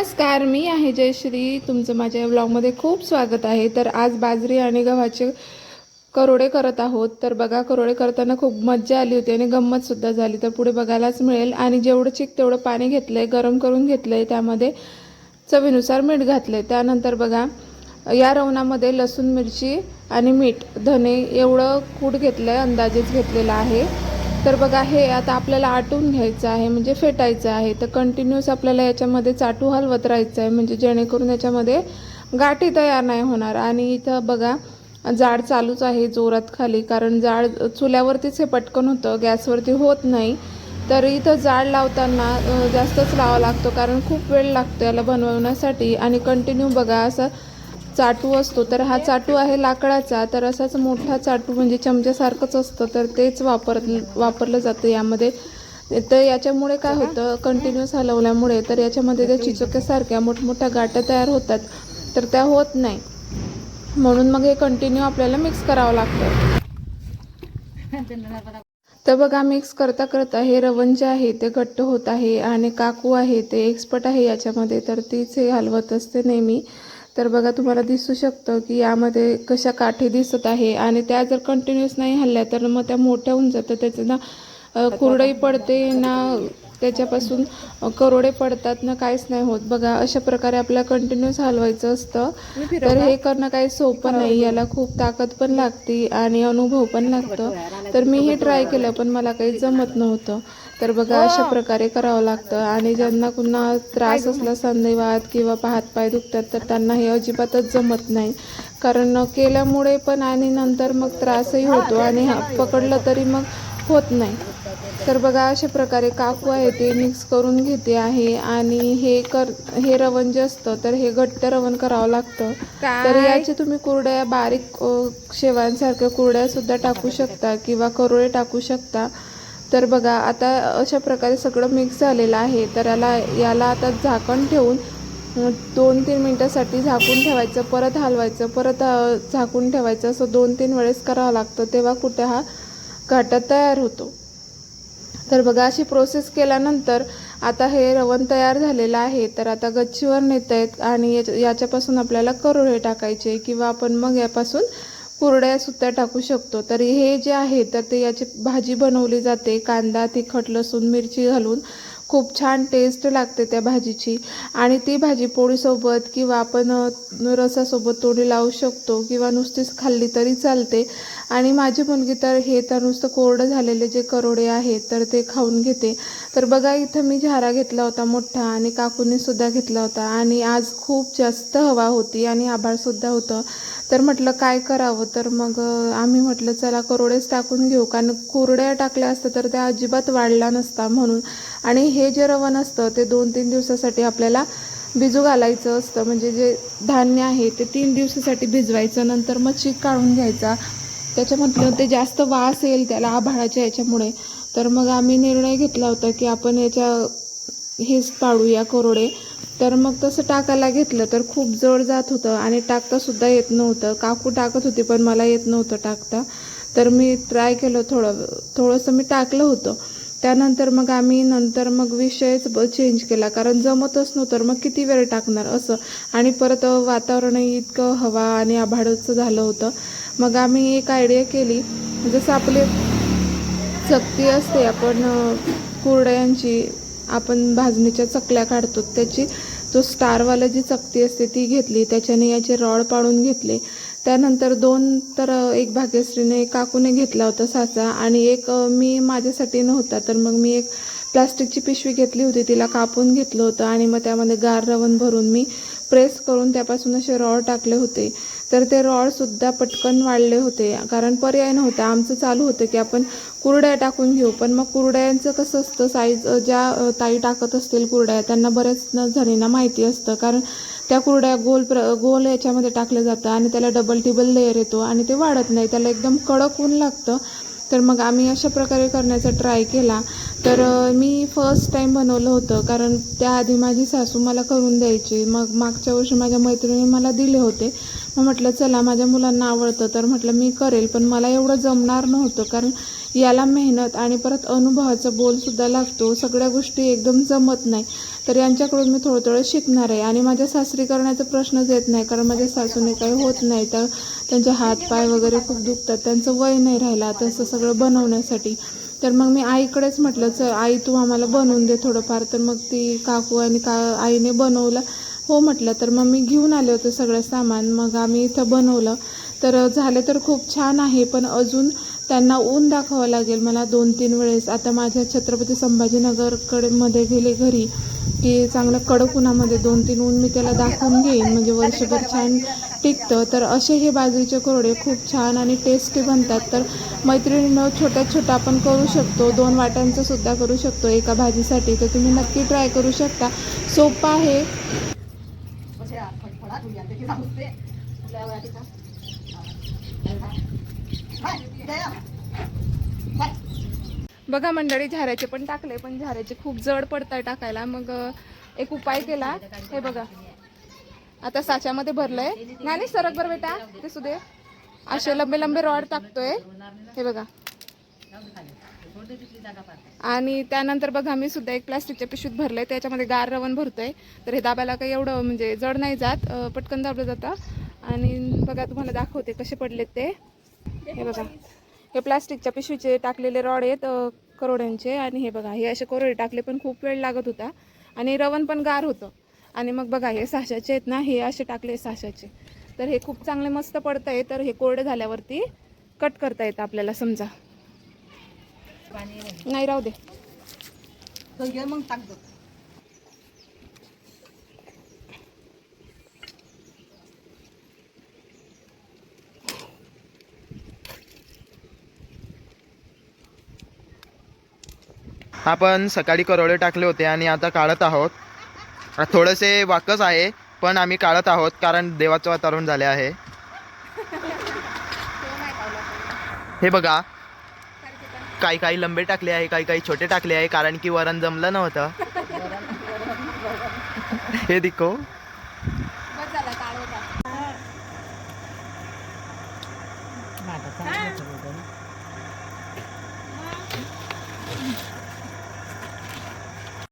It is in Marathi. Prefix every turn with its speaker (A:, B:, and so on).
A: नमस्कार मी आहे जयश्री. तुमचं माझ्या ब्लॉगमध्ये खूप स्वागत आहे. तर आज बाजरी आणि गव्हाचे करोडे करत आहोत. तर बघा करोडे करताना खूप मज्जा आली होती आणि गंमतसुद्धा झाली. तर पुढे बघायलाच मिळेल. आणि जेवढं चिक तेवढं पाणी घेतलं आहे गरम करून घेतलं आहे त्यामध्ये चवीनुसार मीठ घातलं आहे त्यानंतर बघा या रवणामध्ये लसूण मिरची आणि मीठ धने एवढं कूट घेतलं आहे अंदाजेच घेतलेलं आहे. तर बघा हे आता आपल्याला आटून घ्यायचं आहे म्हणजे फेटायचं आहे. तर कंटिन्यूस आपल्याला याच्यामध्ये चाटू हलवत राहायचं आहे म्हणजे जेणेकरून याच्यामध्ये गाठी तयार नाही होणार. आणि इथं बघा जाड चालूच आहे जोरात खाली कारण जाड चुल्यावरतीच हे पटकन होतं गॅसवरती होत नाही. तर इथं जाड लावताना जास्तच लावा लागतो कारण खूप वेळ लागतो याला बनवण्यासाठी. आणि कंटिन्यू बघा असं चाटू असतो तर हा चाटू आहे लाकडाचा तर असाच मोठा चाटू म्हणजे चमच्यासारखंच असतं तर तेच वापर वापरलं जातं यामध्ये. तर याच्यामुळे काय होतं कंटिन्यूस हलवल्यामुळे तर याच्यामध्ये त्या चिचोक्यासारख्या मोठमोठ्या गाठ्या तयार होतात तर त्या होत नाही. म्हणून मग हे कंटिन्यू आपल्याला मिक्स करावं लागतं. तर बघा मिक्स करता करता हे रवण जे आहे ते घट्ट होत आहे आणि काकू आहे ते एक्सपर्ट आहे याच्यामध्ये तर तीच हे हलवत असते नेहमी. तर बघा तुम्हाला दिसू शकतं की यामध्ये कशा काठी दिसत आहे आणि त्या जर कंटिन्युअस नाही हल्ल्या तर मग त्या मोठ्या होऊन जातं त्याचं ना कुरडई पडते ना त्याच्यापासून करोडे पडतात ना काहीच नाही होत. बघा अशा प्रकारे आपल्याला कंटिन्युअस हलवायचं असतं. तर हे करणं काही सोपं नाही याला खूप ताकद पण लागते आणि अनुभव पण लागतं. तर मी हे ट्राय केलं पण मला काही जमत नव्हतं. तर बघा अशा प्रकारे करावं लागतं. आणि ज्यांना पुन्हा त्रास असला संधिवात किंवा हातपाय दुखतात तर त्यांना हे अजिबातच जमत नाही. कारण केल्यामुळे पण आणि नंतर मग त्रासही होतो आणि हा पकडलं तरी मग होत नाही. तर बघा अशा प्रकारे काकू आहे ते मिक्स करून घेते आहे आणि हे कर हे रवण जे असतं तर हे घट्ट रवण करावं लागतं. तर याचे तुम्ही कुरड्या बारीक शेवांसारख्या कुरड्या सुद्धा टाकू शकता किंवा करोळे टाकू शकता. तर बघा आता अशा प्रकारे सगळं मिक्स झालेलं आहे. तर याला याला आता झाकण ठेवून दोन तीन मिनटासाठी झाकून ठेवायचं परत हलवायचं परत झाकून ठेवायचं. असं दोन तीन वेळेस करावं लागतं तेव्हा कुठे हा घाटा तयार होतो. तर बघा अशी प्रोसेस केल्यानंतर आता हे रवण तयार झालेलं आहे. तर आता गच्चीवर नेत आहेत आणि याच्या याच्यापासून आपल्याला करोळे टाकायचे किंवा आपण मग यापासून कुरड्या सुद्धा टाकू शकतो. तर हे जे आहे तर ते याची भाजी बनवली जाते. कांदा तिखट लसूण मिरची घालून खूप छान टेस्ट लागते त्या भाजीची. आणि ती भाजी पोळीसोबत किंवा आपण रसासोबत तोडी लावू शकतो किंवा नुसतीच खाल्ली तरी चालते. आणि माझी मुलगी तर हे तर नुसतं कोरडं झालेले जे करोडे आहेत तर ते खाऊन घेते. तर बघा इथं मी झारा घेतला होता मोठा आणि काकूनीसुद्धा घेतला होता. आणि आज खूप जास्त हवा होती आणि आभाळसुद्धा होतं. तर म्हटलं काय करावं? तर मग आम्ही म्हटलं चला करोडेच टाकून घेऊ. कारण कुरड्या टाकल्या असतं तर त्या अजिबात वाढला नसता म्हणून. आणि हे जे रवण असतं ते दोन तीन दिवसासाठी आपल्याला भिजू घालायचं असतं. म्हणजे जे धान्य आहे ते तीन दिवसासाठी भिजवायचं नंतर मग चीक काढून घ्यायचा. त्याच्यामधलं ते जास्त वास येईल त्याला आभाळाच्या याच्यामुळे तर मग आम्ही निर्णय घेतला होता की आपण याच्या हेच पाडूया कोरोडे. तर मग तसं टाकायला घेतलं तर खूप जड जात होतं आणि टाकतासुद्धा येत नव्हतं. काकू टाकत होती पण मला येत नव्हतं टाकता. तर मी ट्राय केलं थोडं थोडंसं मी टाकलं होतं. त्यानंतर मग आम्ही नंतर मग विषयच ब चेंज केला. कारण जमतच नव्हतं. तर मग किती वेळ टाकणार? असं. आणि परत वातावरणही इतकं हवा आणि आभाडचं झालं होतं. मग आम्ही एक आयडिया केली. जसं आपले चकती असते आपण कुरड्यांची आपण भाजणीच्या चकल्या काढतो. त्याची जो स्टारवाला जी चकती असते ती घेतली. त्याच्याने याचे रॉड पाडून घेतले. त्यानंतर दोन तर एक भाग्यश्रीने काकूने घेतला होता साचा आणि एक मी माझ्यासाठी नव्हता तर मग मी एक प्लास्टिकची पिशवी घेतली होती तिला कापून घेतलं होतं आणि मग त्यामध्ये गार रवण भरून मी प्रेस करून त्यापासून असे रॉड टाकले होते. तर ते रॉडसुद्धा पटकन वाढले होते कारण पर्याय नव्हता. आमचं चालू होतं की आपण कुरड्या टाकून घेऊ पण मग कुरड्यांचं कसं असतं साईज ज्या ताई टाकत असतील कुरड्या त्यांना बऱ्याच न- जणींना माहिती असतं कारण त्या कुरड्या गोल प्र गोल याच्यामध्ये टाकलं जातं आणि त्याला डबल टिबल लेअर येतो आणि ते वाढत नाही त्याला एकदम कडक ऊन लागतं. तर मग आम्ही अशा प्रकारे करण्याचा ट्राय केला. तर मी फर्स्ट टाईम बनवलं होतं. कारण त्याआधी माझी सासू मला करून द्यायची. मग मागच्या वर्षी माझ्या मैत्रिणीने मला दिले होते. मग म्हटलं चला माझ्या मुलांना आवडतं. तर म्हटलं मी करेल. पण मला एवढं जमणार नव्हतं. कारण याला मेहनत आणि परत अनुभवाचा बोलसुद्धा लागतो. सगळ्या गोष्टी एकदम जमत नाही. तर यांच्याकडून मी थोडं थोडं शिकणार आहे. आणि माझ्या सासरी करण्याचा प्रश्नच येत नाही. कारण माझ्या सासूने काही होत नाही. तर त्यांचे हात पाय वगैरे खूप दुखतात. त्यांचं वय नाही राहिलं तसं सगळं बनवण्यासाठी. तर मग मी आईकडेच म्हटलं चल आई तू आम्हाला बनवून दे थोडंफार. तर मग ती काकू आणि का आईने बनवलं. हो म्हटलं. तर मग मी घेऊन आले होते सगळं सामान. मग आम्ही इथं बनवलं. तर झाले तर खूप छान आहे. पण अजून त्यांना ऊन दाखवावं लागेल. मला दोन तीन वेळेस. आता माझ्या छत्रपती संभाजीनगरकडे मध्ये गेले घरी की चांगलं कडक उन्हामध्ये दोन तीन ऊन मी त्याला दाखवून घेईन. म्हणजे वर्षभर छान टिकतं. तर असे हे बाजरीचे कोरडे खूप छान आणि टेस्टी बनतात. तर मैत्रिणीनं छोट्या छोट्या आपण करू शकतो. दोन वाट्यांचं सुद्धा करू शकतो एका भाजीसाठी. तर तुम्ही नक्की ट्राय करू शकता. सोपं आहे. बघा मंडळी झाऱ्याचे पण टाकले पण झाऱ्याचे खूप जड पडताय टाकायला. मग एक उपाय केला. हे बघा. आता साच्यामध्ये भरलंय. नाही सरक बर बेटा. ते सुदे असे लंबे लंबे रॉड टाकतोय. हे बघा. आणि त्यानंतर बघा मी सुद्धा एक प्लास्टिकच्या पिशवीत भरलंय. त्याच्यामध्ये गार रवण भरतोय. तर हे दाबायला काही एवढं म्हणजे जड नाही जात. पटकन दाबलं जातं. आणि बघा तुम्हाला दाखवते कसे पडलेत ते. हे बघा. हे प्लास्टिकच्या पिशवीचे टाकलेले रॉड आहेत करोड्यांचे आणि हे बघा हे असे करोडे टाकले पण खूप वेळ लागत होता आणि रवण पण गार होतं. आणि मग बघा हे सहाशाचे आहेत ना हे असे टाकले सहाशाचे. तर हे खूप चांगले मस्त पडत आहे तर हे कोरडे झाल्यावरती कट करता येतं आपल्याला समजा. नाही. राहू दे.
B: मग
C: आपण सकाळी करोडे टाकले होते आणि आता काढत आहोत. थोडेसे वाकच आहे पण आम्ही काढत आहोत कारण देवाचं वातावरण झाले आहे. हे बघा. काही काही लंबे टाकले आहे काही काही छोटे टाकले आहे कारण की वरण जमलं नव्हतं. हे दिको